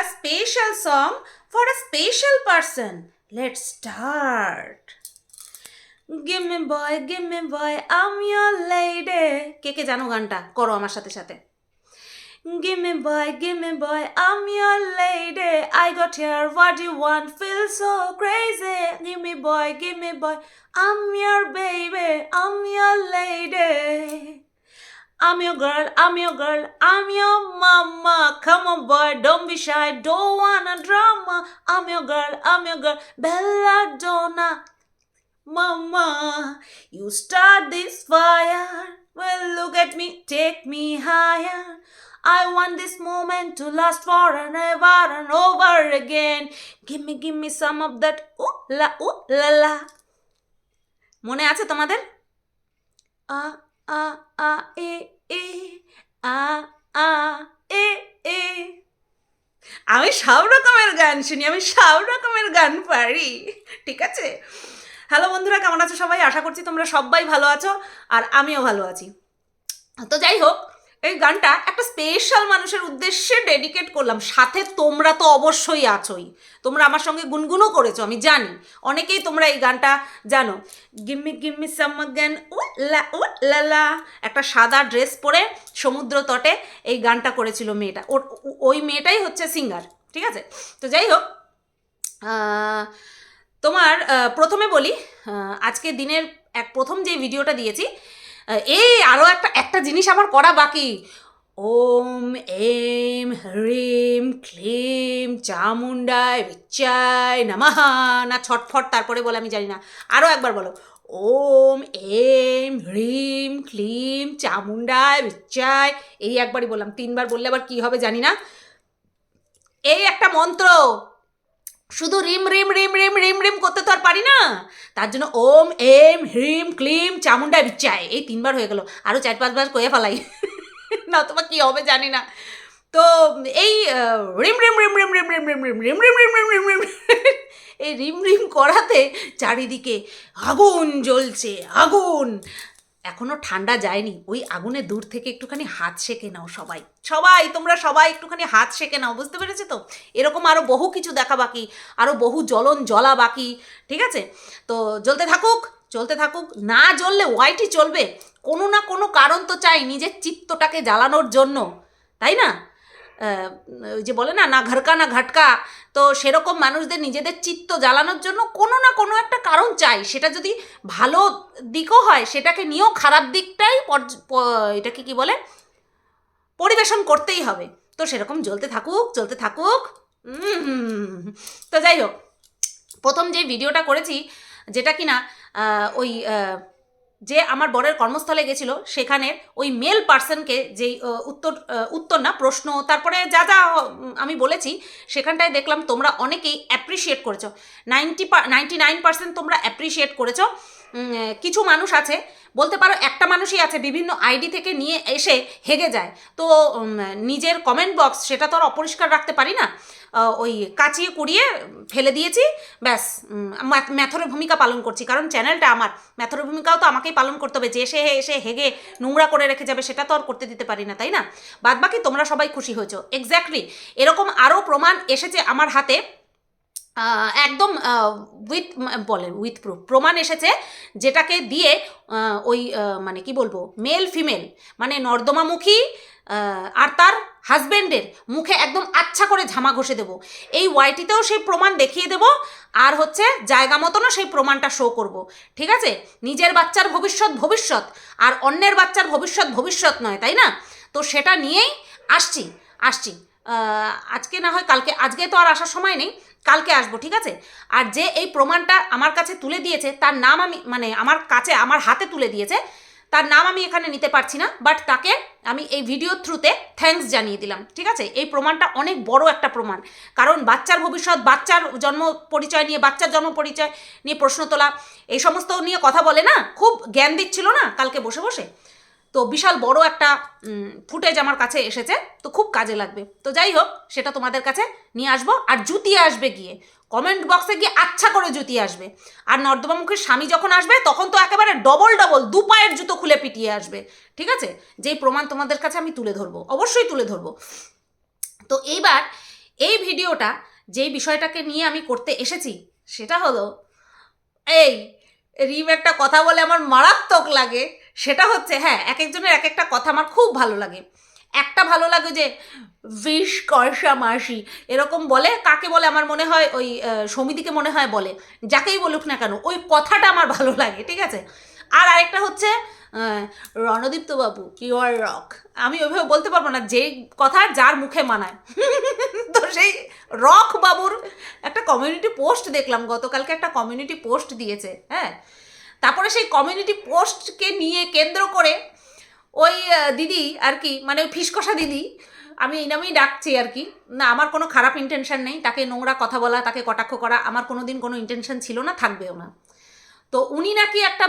a special song for a special person. Let's start. Give me boy, give me boy, I'm your lady. কে কে জানো গানটা করো আমার সাথে সাথে Give me boy, give me boy, I'm your lady. I got here, what do you want? Feel so crazy. Give me boy, give me boy, I'm your baby, I'm your lady. I'm your girl, I'm your girl, I'm your mama. Come on, boy, don't be shy, don't wanna drama. I'm your girl, I'm your girl, Bella Donna. Mama, you start this fire. Well, look at me, take me higher. I want this moment to last forever and over again. Give me, give me some of that ooh la ooh la la. মনে আছে তোমাদের আ আ আ এ এ আ আ এ এ আমি সব রকমের গান শুনি, আমি সব রকমের গান পারি, ঠিক আছে? হ্যালো বন্ধুরা, কেমন আছো সবাই? আশা করছি তোমরা সবাই ভালো আছো, আর আমিও ভালো আছি। তো যাই হোক এই গানটা একটা স্পেশাল মানুষের উদ্দেশ্যে ডেডিকেট করলাম। সাথে তোমরা তো অবশ্যই আছোই। তোমরা আমার সঙ্গে গুনগুনও করেছ, আমি জানি। অনেকেই তোমরা এই গানটা জানো। গিম্মি গিম্মি সাম্মাগান ও লা, ও লালা একটা সাদা ড্রেস পরে সমুদ্র তটে এই গানটা করেছিল মেয়েটা। ওর, ওই মেয়েটাই হচ্ছে সিঙ্গার ঠিক আছে? তো যাই হোক তোমার প্রথমে বলি আজকে দিনের এক, প্রথম যে ভিডিওটা দিয়েছি এই আরও একটা একটা জিনিস আমার করা বাকি। ওম, এম, হ্রিম, ক্লিম চামুন্ডায় বিচ্চায় নামাহা না ছটফট তারপরে বলে, আমি জানি না। আরও একবার বলো। ওম, এম, হ্রিম, ক্লিম চামুন্ডায় বিচ্চায় এই একবারই বললাম। তিনবার বললে আবার কি হবে জানি না। এই একটা মন্ত্র। শুধু রিম রিম রিম রিম রিম রিম করতে তো আর পারি না তার জন্য ওম এম হ্রিম ক্লিম চামুন্ডা বিচ্ছায় এই তিনবার হয়ে গেল আরও চার পাঁচবার কয়ে ফেলাই না তোমার কী হবে জানি না তো এই রিম রিম রিম রিম রিম রিম রিম রিম রিম রিম রিম রিম রিম রিম এই রিম রিম করাতে চারিদিকে আগুন জ্বলছে আগুন এখনও ঠান্ডা যায়নি। ওই আগুনে দূর থেকে একটুখানি হাত সেঁকে নাও সবাই। সবাই, তোমরা সবাই একটুখানি হাত সেঁকে নাও, বুঝতে পেরেছ তো? এরকম আরও বহু কিছু দেখা বাকি আরও বহু জ্বলন জ্বলা বাকি, ঠিক আছে? তো জ্বলতে থাকুক চলতে থাকুক, না জ্বললে ওয়াইটি চলবে। কোনো না কোনো কারণ তো চাই নিজের চিত্তটাকে জ্বালানোর জন্য, তাই না? ওই যে বলে না না ঘরকা, না ঘাটকা, তো সেরকম মানুষদের নিজেদের চিত্ত জ্বালানোর জন্য কোনো না কোনো একটা কারণ চাই। সেটা যদি ভালো দিকও হয়, সেটাকে নিয়েও খারাপ দিকটাই এটাকে কি বলে, পরিবেশন করতেই হবে। তো সেরকম জ্বলতে থাকুক, চলতে থাকুক। তো যাই হোক, প্রথম যে ভিডিওটা করেছি, যেটা কিনা ওই যে আমার বরের কর্মস্থলে গেছিল সেখানের ওই মেল পার্সনকে যেই উত্তর উত্তর না, প্রশ্ন, তারপরে যা যা আমি বলেছি, সেখানটায় দেখলাম তোমরা অনেকেই অ্যাপ্রিসিয়েট করেছ। নাইনটি নাইনটি নাইন পার্সেন্ট তোমরা অ্যাপ্রিসিয়েট করেছ। কিছু মানুষ আছে, বলতে পারো একটা মানুষই আছে, বিভিন্ন আইডি থেকে নিয়ে এসে হেগে যায়। তো নিজের কমেন্ট বক্স সেটা তো আর অপরিষ্কার রাখতে পারি না। ওই কাচিয়ে কুড়িয়ে ফেলে দিয়েছি, ব্যাস ম্যাথরের ভূমিকা পালন করছি। কারণ চ্যানেলটা আমার, ম্যাথরের ভূমিকাও তো আমাকেই পালন করতে হবে। যে এসে এসে হেগে নোংরা করে রেখে যাবে, সেটা তো আর করতে দিতে পারি না, তাই না? বাদ বাকি তোমরা সবাই খুশি হয়েছো। এক্স্যাক্টলি এরকম আরও প্রমাণ এসেছে আমার হাতে। একদম উইথ বলে উইথ প্রুফ প্রমাণ এসেছে যেটাকে দিয়ে ওই মানে কি বলব মেল ফিমেল মানে নর্দমামুখী আর তার হাজব্যান্ডের মুখে একদম আচ্ছা করে ঝামা ঘষে দেবো। এই ওয়াইটিতেও সেই প্রমাণ দেখিয়ে দেবো, আর হচ্ছে জায়গা মতনও সেই প্রমাণটা শো করব। ঠিক আছে? নিজের বাচ্চার ভবিষ্যৎ ভবিষ্যৎ, আর অন্যের বাচ্চার ভবিষ্যৎ ভবিষ্যৎ নয়, তাই না? তো সেটা নিয়েই আসছি আসছি। আজকে না হয় কালকে, আজকে তো আর আসার সময় নেই কালকে আসব, ঠিক আছে? আর যে এই প্রমাণটা আমার কাছে তুলে দিয়েছে, তার নাম আমি মানে আমার কাছে, আমার হাতে তুলে দিয়েছে, তার নাম আমি এখানে নিতে পারছি না বাট তাকে আমি এই ভিডিও থ্রুতে থ্যাঙ্কস জানিয়ে দিলাম, ঠিক আছে? এই প্রমাণটা অনেক বড় একটা প্রমাণ। কারণ বাচ্চার ভবিষ্যৎ, বাচ্চার জন্ম পরিচয় নিয়ে, বাচ্চার জন্ম পরিচয় নিয়ে প্রশ্ন তোলা, এই সমস্ত নিয়ে কথা বলে না, খুব জ্ঞান দিচ্ছিল না কালকে বসে বসে। তো বিশাল বড় একটা ফুটেজ আমার কাছে এসেছে, তো খুব কাজে লাগবে। তো যাই হোক, সেটা তোমাদের কাছে নিয়ে আসব, আর জুতি আসবে গিয়ে। কমেন্ট বক্সে গিয়ে আচ্ছা করে জুতি আসবে। আর নর্দমামুখের স্বামী যখন আসবে, তখন তো একেবারে ডবল ডবল দু পায়ের জুতো খুলে পিটিয়ে আসবে। ঠিক আছে? যেই প্রমাণ তোমাদের কাছে আমি তুলে ধরবো, অবশ্যই তুলে ধরবো। তো এইবার এই ভিডিওটা, যেই বিষয়টাকে নিয়ে আমি করতে এসেছি, সেটা হলো, এই, রিম একটা কথা বলে আমার মারাত্মক লাগে। সেটা হচ্ছে হ্যাঁ এক একজনের এক একটা কথা আমার খুব ভালো লাগে। একটা ভালো লাগে যে বিষ কষা মাসি? এরকম বলে, কাকে বলে, আমার মনে হয় ওই সমিতিকে মনে হয় বলে। যাকেই বলুক না কেন, ওই কথাটা আমার ভালো লাগে, ঠিক আছে? আর আরেকটা হচ্ছে রণদীপ্ত বাবু ইউ আর রক আমি ওইভাবে বলতে পারব না যে কথা যার মুখে মানায়। তো সেই রক বাবুর একটা কমিউনিটি পোস্ট দেখলাম, গতকালকে একটা কমিউনিটি পোস্ট দিয়েছে হ্যাঁ? তারপরে সেই কমিউনিটি পোস্টকে নিয়ে কেন্দ্র করে ওই দিদি আর কি মানে ওই ফিসকষা দিদি আমি এই নামেই ডাকছি আর কি। না আমার কোনো খারাপ ইন্টেনশন নেই তাকে নোংরা কথা বলা তাকে কটাক্ষ করা আমার কোনো দিন কোনো ইন্টেনশন ছিল না থাকবেও না। তো উনি নাকি একটা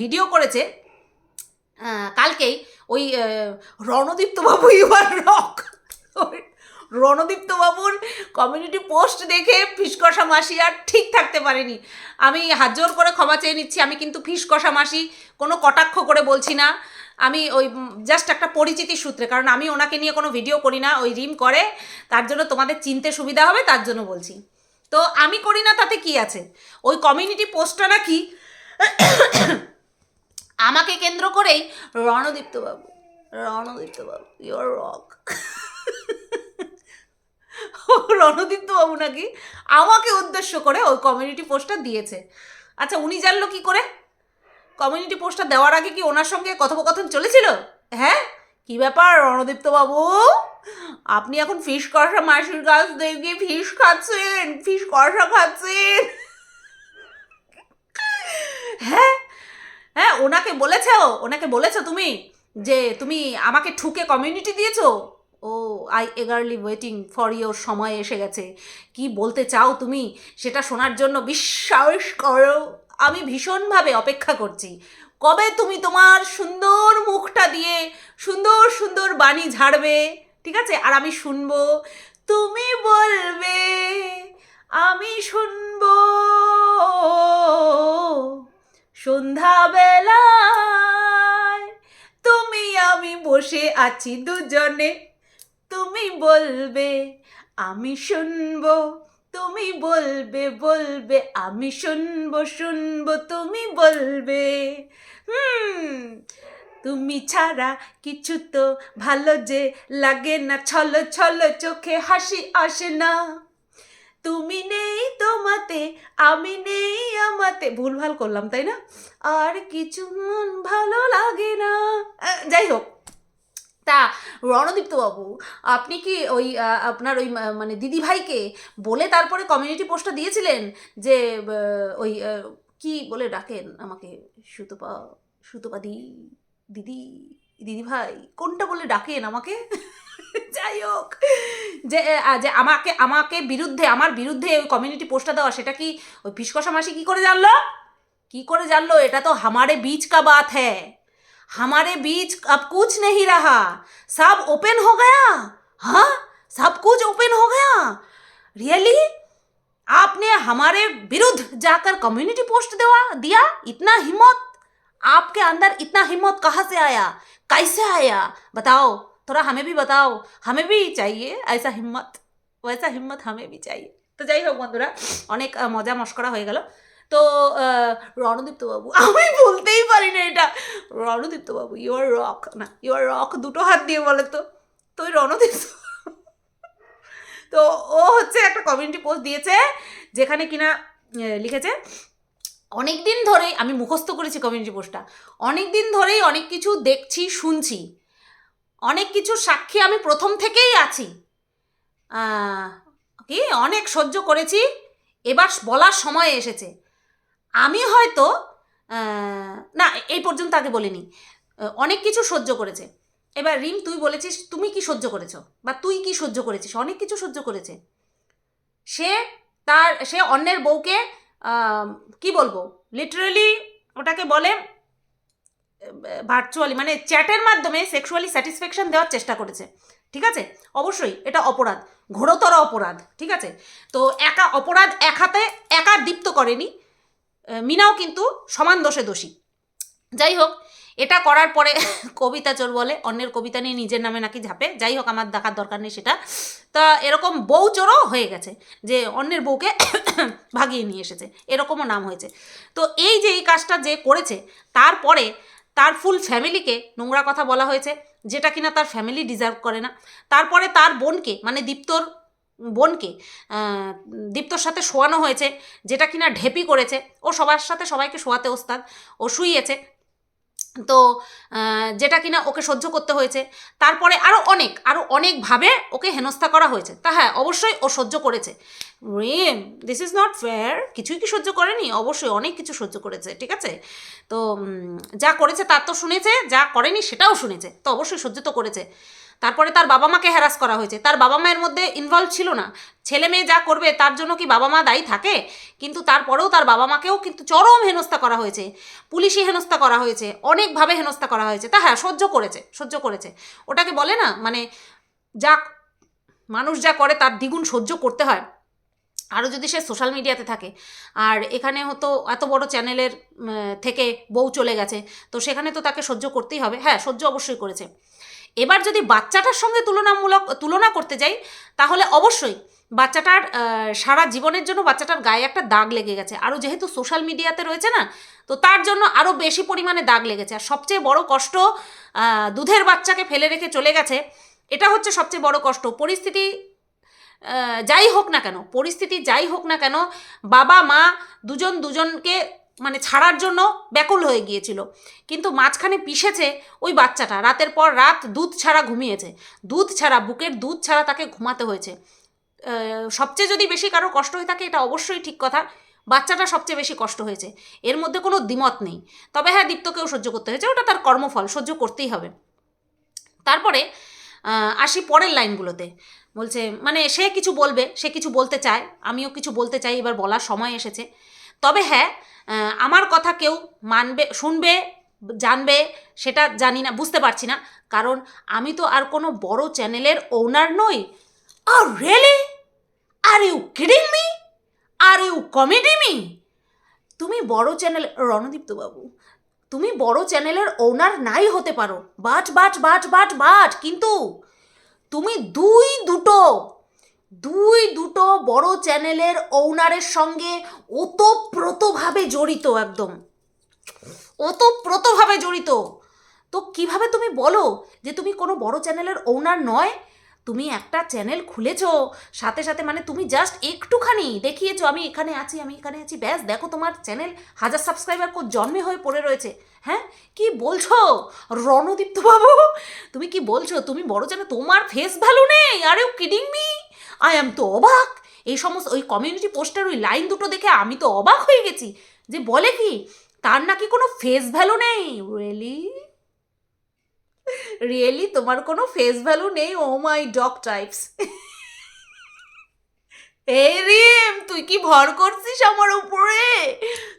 ভিডিও করেছে কালকেই ওই আহ, রণদীপ্ত বাবু ইউর রক রণদীপ্ত বাবুর কমিউনিটি পোস্ট দেখে ফিসকষা মাসি আর ঠিক থাকতে পারেনি। আমি হাত জোর করে ক্ষমা চেয়ে নিচ্ছি, আমি কিন্তু ফিসকষা মাসি কোনো কটাক্ষ করে বলছি না। আমি ওই জাস্ট একটা পরিচিতির সূত্রে, কারণ আমি ওনাকে নিয়ে কোনো ভিডিও করি না, ওই রিম করে, তার জন্য তোমাদের চিনতে সুবিধা হবে, তার জন্য বলছি। তো আমি করি না, তাতে কি আছে? ওই কমিউনিটি পোস্টটা নাকি আমাকে কেন্দ্র করেই রণদীপ্ত বাবু রণদীপ্ত বাবু ইউর রক রণদীপ্ত বাবু নাকি আমাকে উদ্দেশ্য করে ওই কমিউনিটি পোস্টটা দিয়েছে। আচ্ছা উনি জানলো কি করে? কমিউনিটি পোস্টটা দেওয়ার আগে কি ওনার সঙ্গে কথোপকথন চলেছিল? হ্যাঁ? কি ব্যাপার রণদীপ্ত বাবু? আপনি এখন ফিশ কষা মাসির কাছ থেকে ফিশ খাচ্ছেন ফিশ কষা খাচ্ছেন। হ্যাঁ? হ্যাঁ ওনাকে বলেছ, ওনাকে বলেছ তুমি যে তুমি আমাকে ঠুকে কমিউনিটি দিয়েছ? ও I eagerly waiting for your সময় এসে গেছে। কি বলতে চাও তুমি? সেটা শোনার জন্য বিশ্বাস করো, আমি ভীষণভাবে অপেক্ষা করছি। কবে তুমি তোমার সুন্দর মুখটা দিয়ে সুন্দর সুন্দর বাণী ঝাড়বে? ঠিক আছে? আর আমি শুনব। তুমি বলবে, আমি শুনব। সন্ধ্যাবেলায় তুমি আমি বসে আছি দুজনে। তুমি বলবে, আমি শুনব। তুমি বলবে বলবে, আমি শুনব শুনব, তুমি বলবে। হুম, তুমি ছাড়া কিছু তো ভালো যে লাগে না, ছলো ছলো চোখে হাসি আসে না। তুমি নেই তোমাতে, আমি নেই আমাতে। ভুলভাল করলাম, তাই না? আর কিছু মন ভালো লাগে না। যাই হোক। তা রণদীপ্তবাবু আপনি কি ওই আপনার ওই মানে দিদিভাইকে বলে তারপরে কমিউনিটি পোস্টটা দিয়েছিলেন যে ওই কি বলে ডাকেন আমাকে? সুতপা সুতপা দি দিদি দিদিভাই কোনটা বলে ডাকেন আমাকে? যাই হোক। যে যে আমাকে আমাকে বিরুদ্ধে, আমার বিরুদ্ধে ওই কমিউনিটি পোস্টটা দেওয়া, সেটা কি ওই ফিসকষা মাসি কী করে জানলো? কি করে জানলো? এটা তো হামারে বীজ কা বাত হ্যাঁ हमारे बीच अब कुछ नहीं रहा सब ओपन हो गया हाँ सब कुछ ओपन हो गया रियली आपने हमारे विरुद्ध जाकर कम्युनिटी पोस्ट देवा दिया इतना हिम्मत आपके अंदर इतना हिम्मत कहाँ से आया कैसे आया बताओ थोड़ा हमें भी बताओ हमें भी चाहिए ऐसा हिम्मत वैसा हिम्मत हमें भी चाहिए তো যাই হোক বন্ধুরা অনেক আহ, মজা মস্করা হয়ে গেল তো আহ, রণদীপ্ত বাবু আমি বলতেই পারি না এটা। রণদীপ্ত বাবু ইউর রক না ইউর রক দুটো হাত দিয়ে বলে তো। তো ওই রণদীপ্ত তো ও হচ্ছে একটা কমিউনিটি পোস্ট দিয়েছে যেখানে কিনা লিখেছে অনেক দিন ধরেই আমি মুখস্থ করেছি কমিউনিটি পোস্টটা অনেক দিন ধরেই অনেক কিছু দেখছি শুনছি। অনেক কিছু সাক্ষী আমি প্রথম থেকেই আছি। কি? অনেক সহ্য করেছি। এবার বলার সময় এসেছে। আমি হয়তো না, এই পর্যন্ত আগে বলিনি। অনেক কিছু সহ্য করেছে। এবার রিম, তুই বলেছিস, তুমি কি সহ্য করেছ? বা তুই কি সহ্য করেছিস? অনেক কিছু সহ্য করেছে। সে তার, সে অন্যের বউকে কি বলব? লিটারালি ওটাকে বলে ভার্চুয়ালি মানে চ্যাটের মাধ্যমে সেক্সুয়ালি স্যাটিসফ্যাকশন দেওয়ার চেষ্টা করেছে। ঠিক আছে? অবশ্যই, এটা অপরাধ। ঘোরতর অপরাধ। ঠিক আছে? তো একা, অপরাধ এক হাতে, একা দীপ্ত করেনি। মিনাও কিন্তু সমান দোষে দোষী। যাই হোক, এটা করার পরে কবিতা চোর বলে, অন্যের কবিতা নিয়ে নিজের নামে নাকি ঝাঁপে। যাই হোক, আমার দেখার দরকার নেই সেটা। তা এরকম বউ চোরও হয়ে গেছে, যে অন্যের বউকে ভাগিয়ে নিয়ে এসেছে। এরকমও নাম হয়েছে। তো এই যে এই কাজটা যে করেছে, তারপরে তার ফুল ফ্যামিলিকে নোংরা কথা বলা হয়েছে, যেটা কিনা তার ফ্যামিলি ডিজার্ভ করে না। তারপরে তার বোনকে মানে দীপ্তর বোনকে দীপ্তর সাথে শোয়ানো হয়েছে, যেটা কিনা ঢেপি করেছে। ও সবার সাথে সবাইকে শোয়াতে ওস্তাদ, ও শুইয়েছে। তো যেটা কিনা ওকে সহ্য করতে হয়েছে। তারপরে আরও অনেক আরও অনেকভাবে ওকে হেনস্থা করা হয়েছে। তা হ্যাঁ অবশ্যই ও সহ্য করেছে। রেম দিস ইজ নট ফেয়ার কিছুই কি সহ্য করেনি? অবশ্যই অনেক কিছু সহ্য করেছে, ঠিক আছে? তো যা করেছে তার তো শুনেছে, যা করেনি সেটাও শুনেছে। তো অবশ্যই সহ্য তো করেছে। তারপরে তার বাবা মাকে হ্যারাস করা হয়েছে। তার বাবা মায়ের মধ্যে ইনভলভ ছিল না। ছেলে মেয়ে যা করবে তার জন্য কি বাবা মা দায়ী থাকে? কিন্তু তারপরেও তার বাবা মাকেও কিন্তু চরম হেনস্থা করা হয়েছে। পুলিশি হেনস্থা করা হয়েছে। অনেকভাবে হেনস্থা করা হয়েছে। তা হ্যাঁ সহ্য করেছে সহ্য করেছে। ওটাকে বলে না মানে যা মানুষ যা করে তার দ্বিগুণ সহ্য করতে হয়। আরও যদি সে সোশ্যাল মিডিয়াতে থাকে। আর এখানে হতো এত বড় চ্যানেলের থেকে বউ চলে গেছে। তো সেখানে তো তাকে সহ্য করতেই হবে। হ্যাঁ সহ্য অবশ্যই করেছে। এবার যদি বাচ্চাটার সঙ্গে তুলনামূলক, তুলনা করতে যাই, তাহলে অবশ্যই বাচ্চাটার সারা জীবনের জন্য বাচ্চাটার গায়ে একটা দাগ লেগে গেছে। আরও যেহেতু সোশ্যাল মিডিয়াতে রয়েছে না, তো তার জন্য আরও বেশি পরিমাণে দাগ লেগেছে। আর সবচেয়ে বড় কষ্ট দুধের বাচ্চাকে ফেলে রেখে চলে গেছে, এটা হচ্ছে সবচেয়ে বড় কষ্ট। পরিস্থিতি যাই হোক না কেন, পরিস্থিতি যাই হোক না কেন বাবা মা দুজন দুজনকে মানে ছাড়ার জন্য ব্যাকুল হয়ে গিয়েছিল। কিন্তু মাঝখানে পিষেছে ওই বাচ্চাটা। রাতের পর রাত দুধ ছাড়া ঘুমিয়েছে। দুধ ছাড়া, বুকের দুধ ছাড়া তাকে ঘুমাতে হয়েছে। সবচেয়ে যদি বেশি কারও কষ্ট হয়ে থাকে, এটা অবশ্যই ঠিক কথা। বাচ্চাটা সবচেয়ে বেশি কষ্ট হয়েছে। এর মধ্যে কোনো দ্বিমত নেই। তবে হ্যাঁ দীপ্তকেও সহ্য করতে হয়েছে। ওটা তার কর্মফল, সহ্য করতেই হবে। তারপরে আসি পরের লাইনগুলোতে। বলছে মানে সে কিছু বলবে, সে কিছু বলতে চায়। আমিও কিছু বলতে চাই, এবার বলার সময় এসেছে। তবে হ্যাঁ আমার কথা কেউ মানবে, শুনবে, জানবে, সেটা জানি না, বুঝতে পারছি না। কারণ আমি তো আর কোনো বড় চ্যানেলের ওনার নই। আর really are you kidding me are you comedy me তুমি বড় চ্যানেল, রণদীপ্ত বাবু, তুমি বড় চ্যানেলের ওনার নাই হতে পারো। But but but but but কিন্তু তুমি দুই দুটো দুই দুটো বড় চ্যানেলের ওনারের সঙ্গে ওতপ্রোতভাবে জড়িত একদম। ওতপ্রোতভাবে জড়িত। তো কীভাবে তুমি বলো যে তুমি কোনো বড় চ্যানেলের ওনার নয়? তুমি একটা চ্যানেল খুলেছো, সাথে সাথে মানে তুমি জাস্ট একটুখানি দেখিয়েছো, আমি এখানে আছি, আমি এখানে আছি, ব্যাস, দেখো তোমার চ্যানেল হাজার সাবস্ক্রাইবার কো জন্মে হয়ে পড়ে রয়েছে। হ্যাঁ? কি বলছো? রণদীপ্ত বাবু তুমি কি বলছো? তুমি বড় চ্যানেল, তোমার ফেস ভ্যালু নেই? আর কিডিং মি আই অ্যাম তো অবাক। এই সমস্ত, ওই কমিউনিটি পোস্টার ওই লাইন দুটো দেখে আমি তো অবাক হয়ে গেছি যে বলে কি, তার নাকি কোনো ফেস ভ্যালু নেই? রিয়েলি রিয়েলি তোমার কোনো ফেস ভ্যালু নেই? ও মাই ডগ টাইপস এই রিম, তুই কি ভর করছিস আমার উপরে?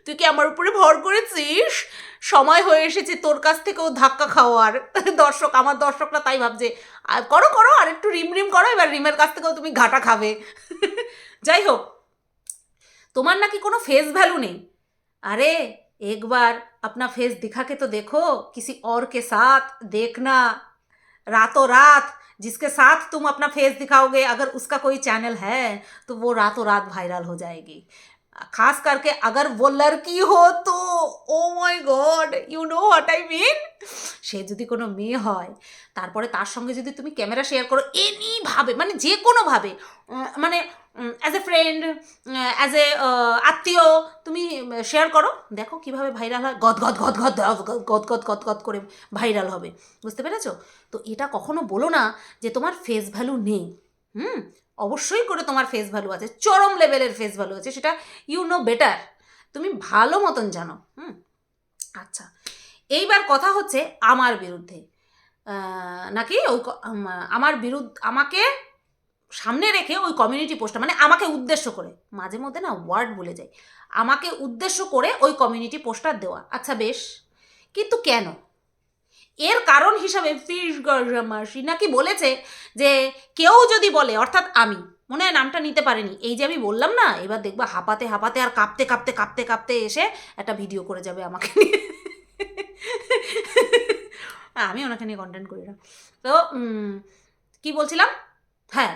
তুই কি আমার উপরে ভর করেছিস? সময় হয়ে এসেছে তোর কাছ থেকেও ধাক্কা খাওয়ার। দর্শক, আমার দর্শকরা তাই ভাবছে করো করো, আর একটু রিম রিম করো, এবার রিমের কাছ থেকেও তুমি ঘাটা খাবে। যাই হোক, তোমার নাকি কোনো ফেস ভ্যালু নেই। আরে, একবার আপনা ফেস দিখাকে তো দেখো, কিসি অর কে সাথ দেখনা রাতো রাত जिसके साथ तुम अपना फेस दिखाओगे अगर उसका कोई चैनल है तो वो रातों रात वायरल हो जाएगी खास करके अगर वो लड़की हो तो oh my god you know what I mean সে যদি কোনো মেয়ে হয় তারপরে তার সঙ্গে যদি তুমি ক্যামেরা শেয়ার করো এনিভাবে মানে যে কোনোভাবে উম, মানে as a friend as a আত্মীয়, তুমি শেয়ার করো। দেখো কীভাবে ভাইরাল হয়। গদ গদ গদ গদ গদ গদ গদ গদ করে ভাইরাল হবে। বুঝতে পেরেছ? তো এটা কখনো বলো না যে তোমার ফেস ভ্যালু নেই। হুম? অবশ্যই করে তোমার ফেস ভ্যালু আছে। চরম লেভেলের ফেস ভ্যালু আছে। সেটা ইউ নো বেটার তুমি ভালো মতন জানো। হুম? আচ্ছা। এইবার কথা হচ্ছে আমার বিরুদ্ধে। নাকি? ওই আমার বিরুদ্ধ, আমাকে সামনে রেখে ওই কমিউনিটি পোস্টটা মানে আমাকে উদ্দেশ্য করে, মাঝে মধ্যে না ওয়ার্ড বলে যায়, আমাকে উদ্দেশ্য করে ওই কমিউনিটি পোস্টার দেওয়া। আচ্ছা বেশ, কিন্তু কেন? এর কারণ হিসাবে ফিস মাসি নাকি বলেছে যে, কেউ যদি বলে, অর্থাৎ আমি, মনে হয় নামটা নিতে পারেনি, এই যে আমি বললাম না, এবার দেখবা হাঁপাতে হাঁপাতে আর কাঁপতে কাঁপতে কাঁপতে কাঁপতে এসে একটা ভিডিও করে যাবে আমাকে নিয়ে। আমি ওনাকে নিয়ে কন্টেন্ট করি না। তো কি বলছিলাম? হ্যাঁ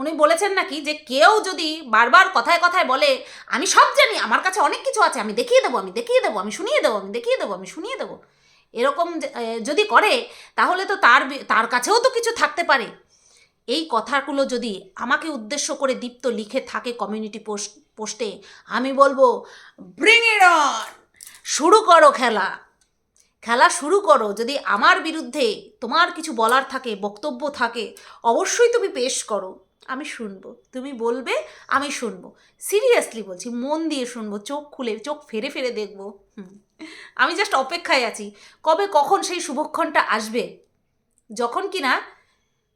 উনি বলেছেন নাকি যে কেউ যদি বারবার কথায় কথায় বলে, আমি সব জানি, আমার কাছে অনেক কিছু আছে, আমি দেখিয়ে দেবো, আমি দেখিয়ে দেবো, আমি শুনিয়ে দেবো, আমি দেখিয়ে দেবো, আমি শুনিয়ে দেবো। এরকম যদি করে, তাহলে তো তার তার কাছেও তো কিছু থাকতে পারে। এই কথাগুলো যদি আমাকে উদ্দেশ্য করে দীপ্ত লিখে থাকে কমিউনিটি পোস্ট পোস্টে আমি বলব ব্রিং ইট অন শুরু করো খেলা! খেলা শুরু করো, যদি আমার বিরুদ্ধে তোমার কিছু বলার থাকে, বক্তব্য থাকে, অবশ্যই তুমি পেশ করো। আমি শুনব। তুমি বলবে, আমি শুনব। সিরিয়াসলি বলছি, মন দিয়ে শুনব, চোখ খুলে, চোখ ফেরে ফেরে দেখব। হুম। আমি জাস্ট অপেক্ষায় আছি, কবে কখন সেই শুভক্ষণটা আসবে? যখন কিনা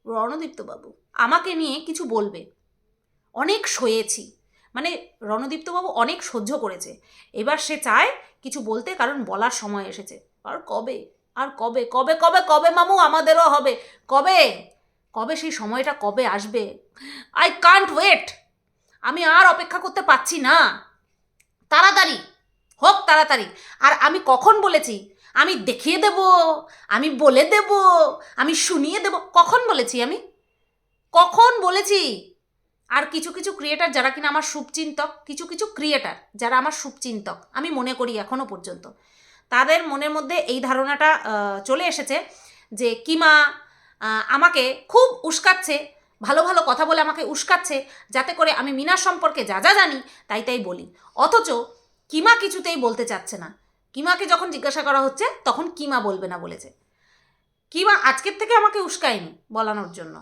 রণদীপ্তবাবু আমাকে নিয়ে কিছু বলবে। অনেক সয়েছি। মানে রণদীপ্তবাবু অনেক সহ্য করেছে। এবার সে চায় কিছু বলতে, কারণ বলার সময় এসেছে। আর কবে? আর কবে? কবে কবে কবে মামু? আমাদেরও হবে। কবে? কবে সেই সময়টা কবে আসবে? আই কান্ট ওয়েট আমি আর অপেক্ষা করতে পারছি না। তাড়াতাড়ি! হোক তাড়াতাড়ি। আর আমি কখন বলেছি? আমি দেখিয়ে দেব, আমি বলে দেব, আমি শুনিয়ে দেব। কখন বলেছি আমি? কখন বলেছি? আর কিছু কিছু ক্রিয়েটার যারা কিনা আমার শুভচিন্তক, কিছু কিছু ক্রিয়েটার যারা আমার শুভচিন্তক, আমি মনে করি এখনও পর্যন্ত। তাদের মনের মধ্যে এই ধারণাটা চলে এসেছে যে কিমা আমাকে খুব উস্কাচ্ছে, ভালো ভালো কথা বলে আমাকে উস্কাচ্ছে, যাতে করে আমি মিনার সম্পর্কে যা যা জানি তাই তাই বলি। অথচ কিমা কিছুতেই বলতে চাচ্ছে না। কিমাকে যখন জিজ্ঞাসা করা হচ্ছে, তখন কিমা বলবে না বলেছে। কিমা আজকের থেকে আমাকে উস্কায়নি বলানোর জন্য।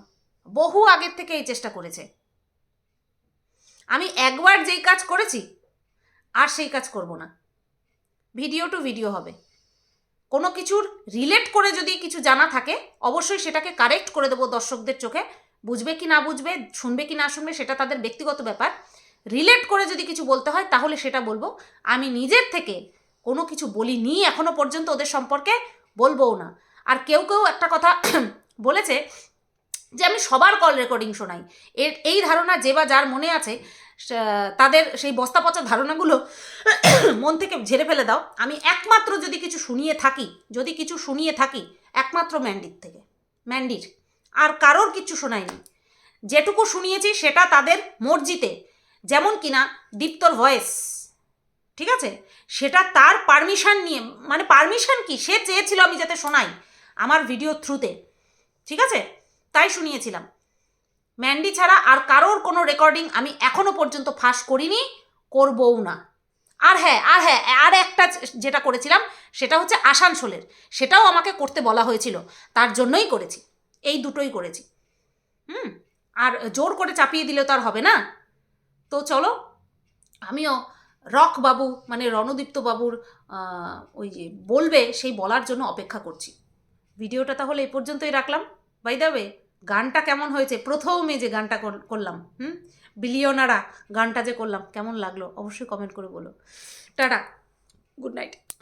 বহু আগের থেকে এই চেষ্টা করেছে। আমি একবার যেই কাজ করেছি, আর সেই কাজ করব না। ভিডিও টু ভিডিও হবে। কোনো কিছুর রিলেট করে যদি কিছু জানা থাকে, অবশ্যই সেটাকে কারেক্ট করে দেবো দর্শকদের চোখে। বুঝবে কি না বুঝবে, শুনবে কি না শুনবে, সেটা তাদের ব্যক্তিগত ব্যাপার। রিলেট করে যদি কিছু বলতে হয়, তাহলে সেটা বলব। আমি নিজের থেকে কোনো কিছু বলিনি এখনও পর্যন্ত ওদের সম্পর্কে, বলবোও না। আর কেউ কেউ একটা কথা বলেছে যে, আমি সবার কল রেকর্ডিং শোনাই। এর, এই ধারণা যে বা যার মনে আছে তাদের সেই বস্তা পচা ধারণাগুলো মন থেকে ঝেড়ে ফেলে দাও। আমি একমাত্র যদি কিছু শুনিয়ে থাকি, যদি কিছু শুনিয়ে থাকি, একমাত্র ম্যান্ডির থেকে। ম্যান্ডির। আর কারোর কিছু শোনায়নি। যেটুকু শুনিয়েছি সেটা তাদের মর্জিতে। যেমন কিনা দীপ্তর ভয়েস। ঠিক আছে? সেটা তার পারমিশন নিয়ে মানে পারমিশন কি? সে চেয়েছিল আমি যাতে শোনাই আমার ভিডিও থ্রুতে। ঠিক আছে? তাই শুনিয়েছিলাম। ম্যান্ডি ছাড়া আর কারোর কোনো রেকর্ডিং আমি এখনও পর্যন্ত ফাঁস করিনি, করবও না। আর হ্যাঁ আর হ্যাঁ আর একটা যেটা করেছিলাম, সেটা হচ্ছে আসানসোলের। সেটাও আমাকে করতে বলা হয়েছিল, তার জন্যই করেছি। এই দুটোই করেছি। হুম, আর জোর করে চাপিয়ে দিলে তো আর হবে না। তো চলো, আমিও রক বাবু মানে রণদীপ্ত বাবুর ওই যে বলবে, সেই বলার জন্য অপেক্ষা করছি। ভিডিওটা তাহলে এই পর্যন্তই রাখলাম। বাই দাবে গানটা কেমন হয়েছে? প্রথমে যে গানটা কর- করলাম, হুম? বিলিয়নারা গানটা যে করলাম, কেমন লাগল? অবশ্যই কমেন্ট করে বলো। টাটা। Good night